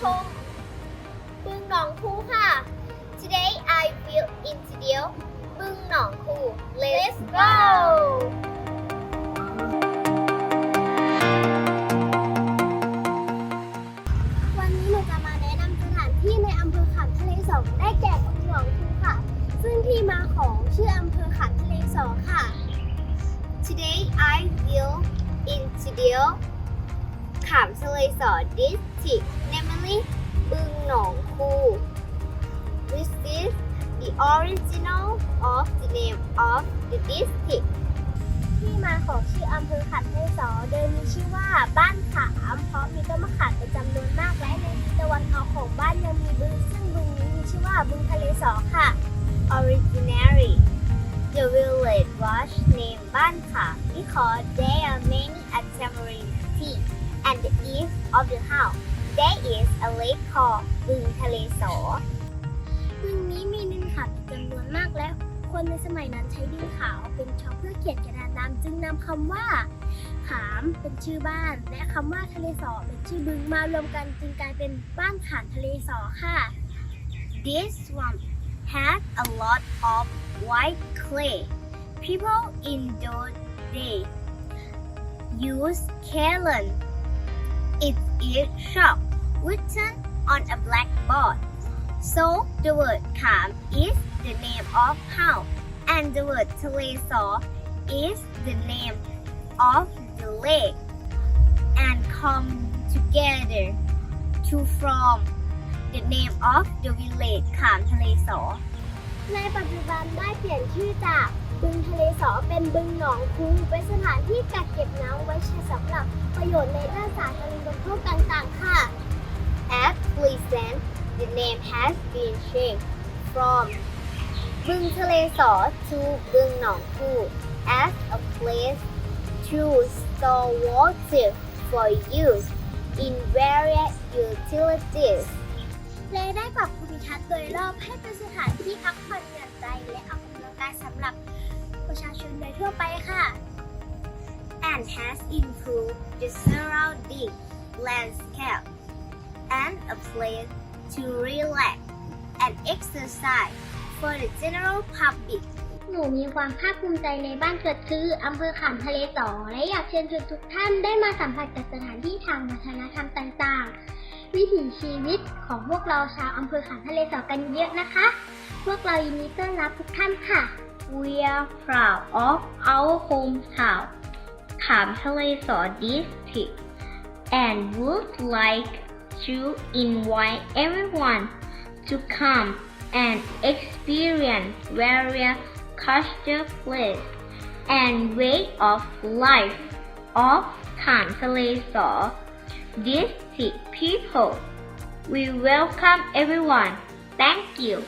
ไปเยี่ยมชมบึงหนองคูค่ะ Today I will introduce บึงหนองคู Let's go วันนี้หนูจะมาแนะนำสถานที่ในอำเภอขามทะเลสองได้แก่บึงหนองคูค่ะ ซึ่งที่มาของชื่ออำเภอขามทะเลสองค่ะ Today I will introduce ขามทะเลสอ district namely บึงหนองคู This is the original of the name of the district ที่มาของชื่ออำเภอขันทะเลสอเดิมมีชื่อว่าบ้านขามเพราะมีต้นมะขามเป็นจำนวนมากและในตะวันออกของบ้านยังมีบึง ซึ่งบึงนี้มีชื่อว่าบึงทะเลสอค่ะ Originally the village was named บ้านขาม because there are many a tamarind tea and the east of the house there is a lake called บึงทะเลสอบึงนี้มีดินขาวจำนวนมากและคนในสมัยนั้นใช้ดินขาวเป็นช็อปเพื่อเขียนกระดาษดำจึงนำคำว่าขามเป็นชื่อบ้าน และคำว่าทะเลสอเป็นชื่อบึงมารวมกันจึงกลายเป็นบ้านขามทะเลสอค่ะ This one had a lot of white clay. People in those days used kaolin. It is chalk written on a blackboard. So the word Kham is the name of house, and the word Talesaw is the name of the lake, and come together to form the name of the village ขามทะเลสอ ในปัจจุบันได้เปลี่ยนชื่อจาก บึงทะเลสอเป็นบึงหนองคูเป็นสถานที่กักเก็บน้ำไว้ใช้สำหรับประโยชน์ในด้านสาธารณูปโภคต่างๆ ค่ะ At present the name has been changed from บึงทะเลสอ to บึงหนองคู as a place to store water for use in various utilities และได้ปรับภูมิทัศน์โดยรอบให้เป็นสถานที่พักผ่อนหย่อนใจและออกกำลังกายสำหรับ ประชาชนโดยทั่วไปค่ะ and has improved the surrounding landscape and a place to relax and exercise for the general public หนูมีความภาคภูมิใจในบ้านเกิดคืออำเภอขามทะเลสอและอยากเชิญชวนทุกท่านได้มาสัมผัสกับสถานที่ทางวัฒนธรรมต่างๆ วิถีชีวิตของพวกเราชาวอำเภอขามทะเลสอกันเยอะนะคะ พวกเรายินดีต้อนรับทุกท่านค่ะ We are proud of our hometown, Kamhalesor district, and would like to invite everyone to come and experience various culture, place, and way of life of Kamhalesor district people. We welcome everyone. Thank you.